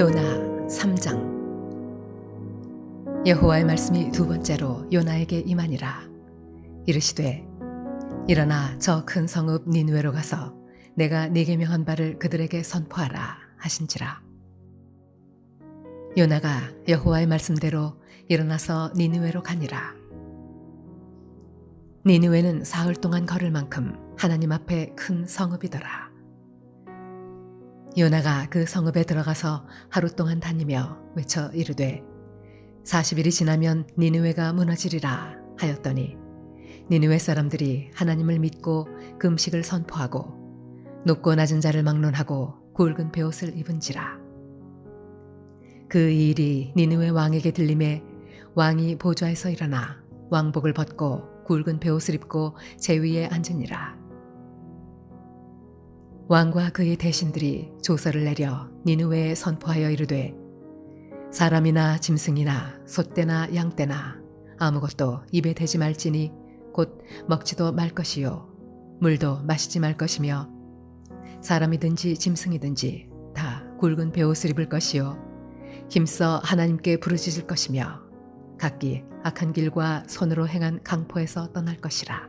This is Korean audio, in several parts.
요나 3장. 여호와의 말씀이 두 번째로 요나에게 임하니라. 이르시되 일어나 저 큰 성읍 니누에로 가서 내가 네게 명한 바를 그들에게 선포하라 하신지라. 요나가 여호와의 말씀대로 일어나서 니누에로 가니라. 니누에는 사흘 동안 걸을 만큼 하나님 앞에 큰 성읍이더라 요나가 그 성읍에 들어가서 하루 동안 다니며 외쳐 이르되 40일이 지나면 니느웨가 무너지리라 하였더니 니느웨 사람들이 하나님을 믿고 금식을 선포하고 높고 낮은 자를 막론하고 굵은 베옷을 입은지라. 그 일이 니느웨 왕에게 들림에 왕이 보좌에서 일어나 왕복을 벗고 굵은 베옷을 입고 제 위에 앉으니라 왕과 그의 대신들이 조서를 내려 니느웨에 선포하여 이르되 사람이나 짐승이나 소떼나 양떼나 아무것도 입에 대지 말지니 곧 먹지도 말 것이요 물도 마시지 말 것이며 사람이든지 짐승이든지 다 굵은 베옷을 입을 것이요 힘써 하나님께 부르짖을 것이며 각기 악한 길과 손으로 행한 강포에서 떠날 것이라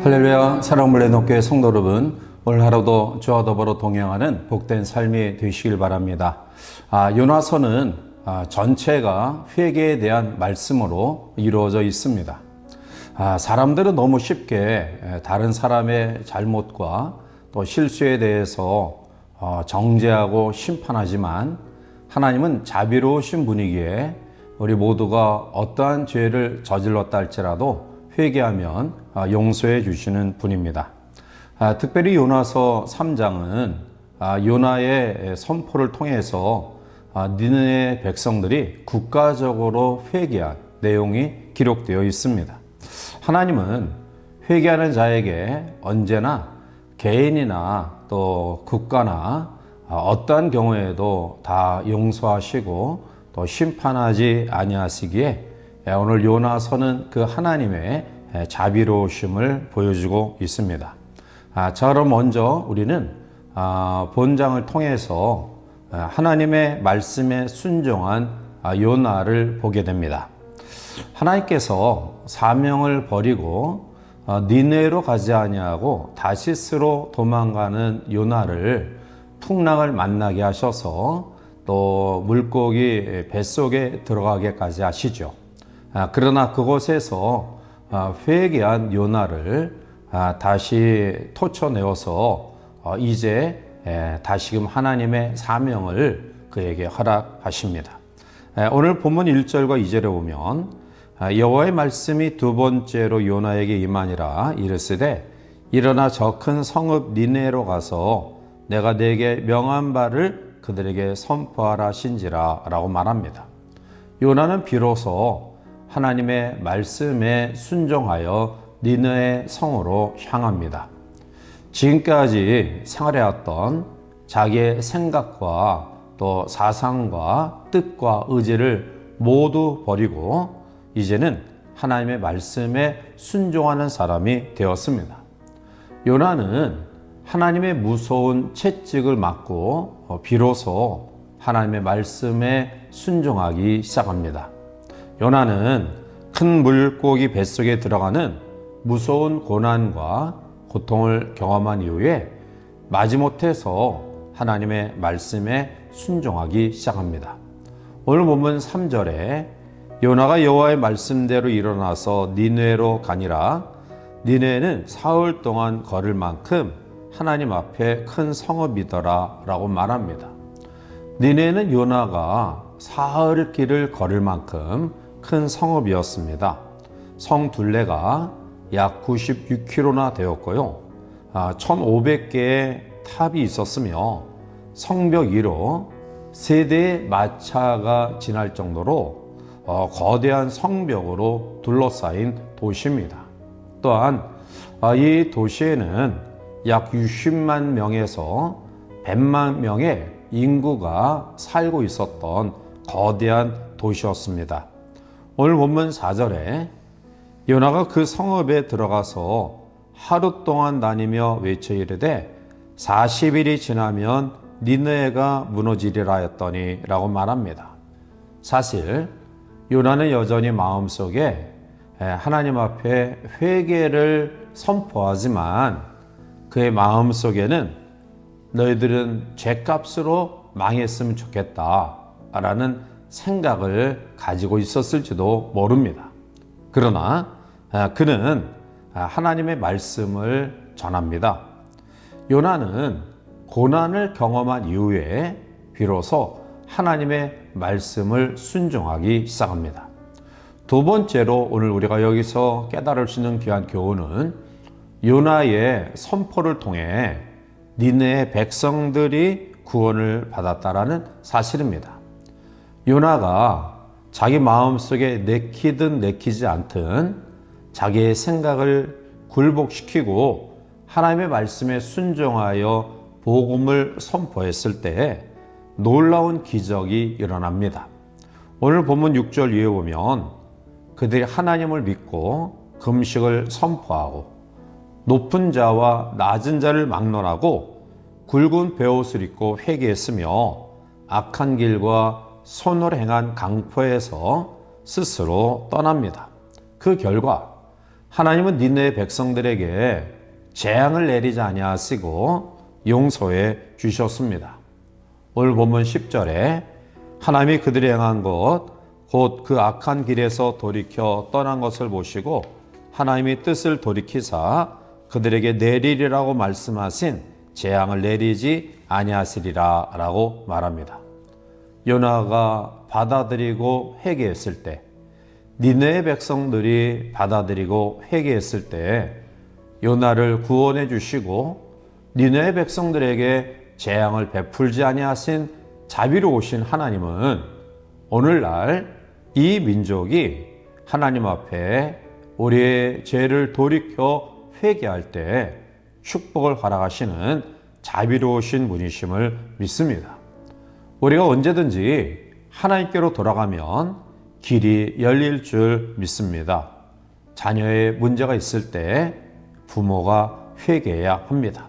할렐루야 사랑물레 높교회 성도 여러분 오늘 하루도 주와 더불어 동행하는 복된 삶이 되시길 바랍니다. 아, 요나서는 아, 전체가 회개에 대한 말씀으로 이루어져 있습니다. 아, 사람들은 너무 쉽게 다른 사람의 잘못과 또 실수에 대해서 어, 정죄하고 심판하지만 하나님은 자비로우신 분이기에 우리 모두가 어떠한 죄를 저질렀다 할지라도 회개하면 아, 용서해 주시는 분입니다. 아, 특별히 요나서 3장은 아, 요나의 선포를 통해서 니느의 백성들이 국가적으로 회개한 내용이 기록되어 있습니다. 하나님은 회개하는 자에게 언제나 개인이나 또 국가나 어떠한 경우에도 다 용서하시고 또 심판하지 아니하시기에 오늘 요나서는 그 하나님의 자비로우심을 보여주고 있습니다. 저럼 먼저 우리는 본장을 통해서 하나님의 말씀에 순종한 요나를 보게 됩니다. 하나님께서 사명을 버리고 니네로 가지 아니하고 다시스로 도망가는 요나를 풍랑을 만나게 하셔서 또 물고기 뱃속에 들어가게까지 하시죠. 그러나 그곳에서 회개한 요나를 다시 토쳐내어서 어, 이제 다시금 하나님의 사명을 그에게 허락하십니다. 오늘 본문 1절과 2절에 보면 여호와의 말씀이 두 번째로 요나에게 임하니라 이르시되 일어나 저 큰 성읍 니네로 가서 내가 네게 명한 바를 그들에게 선포하라 신지라 라고 말합니다. 요나는 비로소 하나님의 말씀에 순종하여 니느의 성으로 향합니다. 지금까지 생활해왔던 자기의 생각과 또 사상과 뜻과 의지를 모두 버리고 이제는 하나님의 말씀에 순종하는 사람이 되었습니다. 요나는 하나님의 무서운 채찍을 맞고 어, 비로소 하나님의 말씀에 순종하기 시작합니다. 요나는 큰 물고기 뱃속에 들어가는 무서운 고난과 고통을 경험한 이후에 마지못해서 하나님의 말씀에 순종하기 시작합니다. 오늘 본문 3절에 요나가 여호와의 말씀대로 일어나서 니네로 가니라 니네는 사흘 동안 걸을 만큼 하나님 앞에 큰 성읍이더라 라고 말합니다. 니네는 요나가 사흘 길을 걸을 만큼 큰 성읍이었습니다. 성 둘레가 약 96km나 되었고요. 1,500개의 탑이 있었으며 성벽 위로 세대의 마차가 지날 정도로 어, 거대한 성벽으로 둘러싸인 도시입니다. 또한 아, 이 도시에는 약 60만 명에서 100만 명의 인구가 살고 있었던 거대한 도시였습니다. 오늘 본문 4절에 요나가 그 성읍에 들어가서 하루 동안 다니며 외쳐 이르되 40일이 지나면 니느웨가 무너지리라 했더니 라고 말합니다. 사실 요나는 여전히 마음속에 하나님 앞에 회개를 선포하지만 그의 마음속에는 너희들은 죄값으로 망했으면 좋겠다 라는 생각을 가지고 있었을지도 모릅니다. 그러나 그는 하나님의 말씀을 전합니다. 요나는 고난을 경험한 이후에 비로소 하나님의 말씀을 순종하기 시작합니다. 두 번째로 오늘 우리가 여기서 깨달을 수 있는 귀한 교훈은 요나의 선포를 통해 니네의 백성들이 구원을 받았다라는 사실입니다. 요나가 자기 마음속에 내키든 내키지 않든 자기의 생각을 굴복시키고 하나님의 말씀에 순종하여 복음을 선포했을 때 놀라운 기적이 일어납니다. 오늘 본문 6절 위에 보면 그들이 하나님을 믿고 금식을 선포하고 높은 자와 낮은 자를 막론하고 굵은 베옷을 입고 회개했으며 악한 길과 손을 행한 강포에서 스스로 떠납니다. 그 결과 하나님은 니네 백성들에게 재앙을 내리지 아니하시고 용서해 주셨습니다. 오늘 본문 10절에 하나님이 그들이 행한 것, 곧 그 악한 길에서 돌이켜 떠난 것을 보시고 하나님이 뜻을 돌이키사 그들에게 내리리라고 말씀하신 재앙을 내리지 아니하시리라 라고 말합니다. 요나가 받아들이고 회개했을 때 니네의 백성들이 받아들이고 회개했을 때 요나를 구원해 주시고 니네의 백성들에게 재앙을 베풀지 아니하신 자비로우신 하나님은 오늘날 이 민족이 하나님 앞에 우리의 죄를 돌이켜 회개할 때 축복을 허락하시는 자비로우신 분이심을 믿습니다. 우리가 언제든지 하나님께로 돌아가면 길이 열릴 줄 믿습니다. 자녀의 문제가 있을 때 부모가 회개해야 합니다.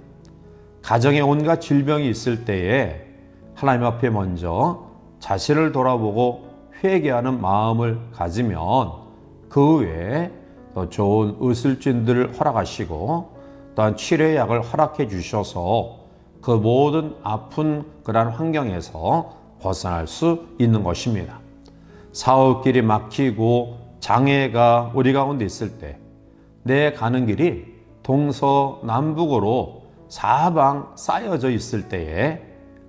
가정에 온갖 질병이 있을 때에 하나님 앞에 먼저 자신을 돌아보고 회개하는 마음을 가지면 그 외에 더 좋은 의술진들을 허락하시고 또한 치료의 약을 허락해 주셔서 그 모든 아픈 그러한 환경에서 벗어날 수 있는 것입니다. 사업길이 막히고 장애가 우리 가운데 있을 때 내 가는 길이 동서남북으로 사방 쌓여져 있을 때에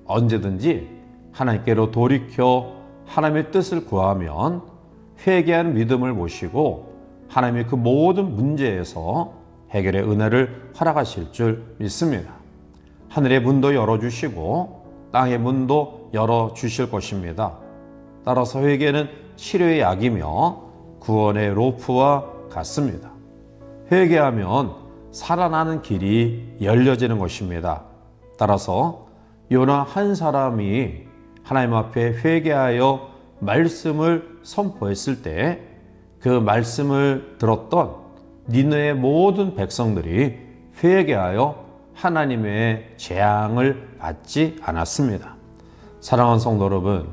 언제든지 하나님께로 돌이켜 하나님의 뜻을 구하면 회개한 믿음을 모시고 하나님의 그 모든 문제에서 해결의 은혜를 허락하실 줄 믿습니다. 하늘의 문도 열어주시고 땅의 문도 열어주실 것입니다. 따라서 회개는 치료의 약이며 구원의 로프와 같습니다. 회개하면 살아나는 길이 열려지는 것입니다. 따라서 요나 한 사람이 하나님 앞에 회개하여 말씀을 선포했을 때 그 말씀을 들었던 니느의 모든 백성들이 회개하여 하나님의 재앙을 받지 않았습니다. 사랑하는 성도 여러분,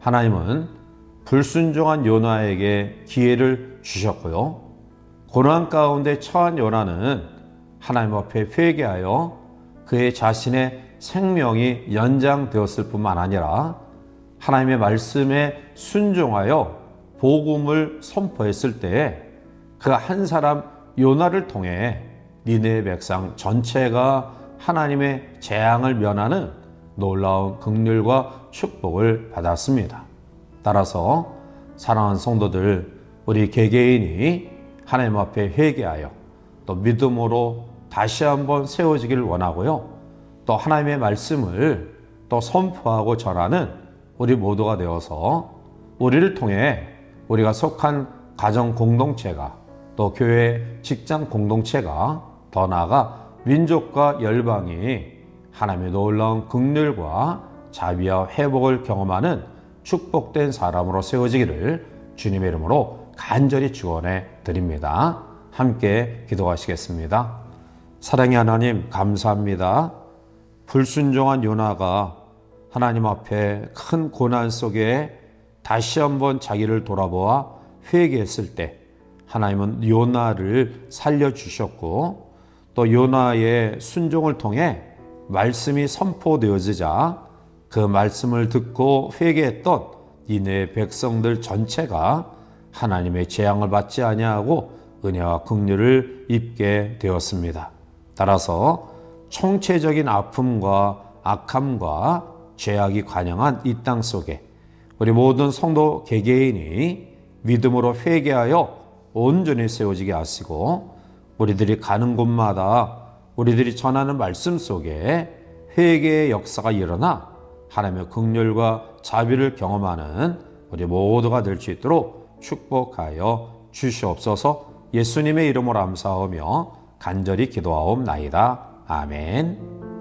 하나님은 불순종한 요나에게 기회를 주셨고요. 고난 가운데 처한 요나는 하나님 앞에 회개하여 그의 자신의 생명이 연장되었을 뿐만 아니라 하나님의 말씀에 순종하여 복음을 선포했을 때에 그 한 사람 요나를 통해 니네 백성 전체가 하나님의 재앙을 면하는 놀라운 긍휼과 축복을 받았습니다. 따라서 사랑하는 성도들 우리 개개인이 하나님 앞에 회개하여 또 믿음으로 다시 한번 세워지기를 원하고요. 또 하나님의 말씀을 또 선포하고 전하는 우리 모두가 되어서 우리를 통해 우리가 속한 가정 공동체가 또 교회 직장 공동체가 더 나아가 민족과 열방이 하나님의 놀라운 긍휼과 자비와 회복을 경험하는 축복된 사람으로 세워지기를 주님의 이름으로 간절히 축원해 드립니다. 함께 기도하시겠습니다. 사랑의 하나님 감사합니다. 불순종한 요나가 하나님 앞에 큰 고난 속에 다시 한번 자기를 돌아보아 회개했을 때 하나님은 요나를 살려 주셨고 또 요나의 순종을 통해 말씀이 선포되어지자 그 말씀을 듣고 회개했던 이네 백성들 전체가 하나님의 재앙을 받지 아니하고 은혜와 긍휼을 입게 되었습니다. 따라서 총체적인 아픔과 악함과 죄악이 관영한 이 땅 속에 우리 모든 성도 개개인이 믿음으로 회개하여 온전히 세워지게 하시고 우리들이 가는 곳마다 우리들이 전하는 말씀 속에 회개의 역사가 일어나 하나님의 긍휼과 자비를 경험하는 우리 모두가 될 수 있도록 축복하여 주시옵소서 예수님의 이름으로 감사하며 간절히 기도하옵나이다. 아멘.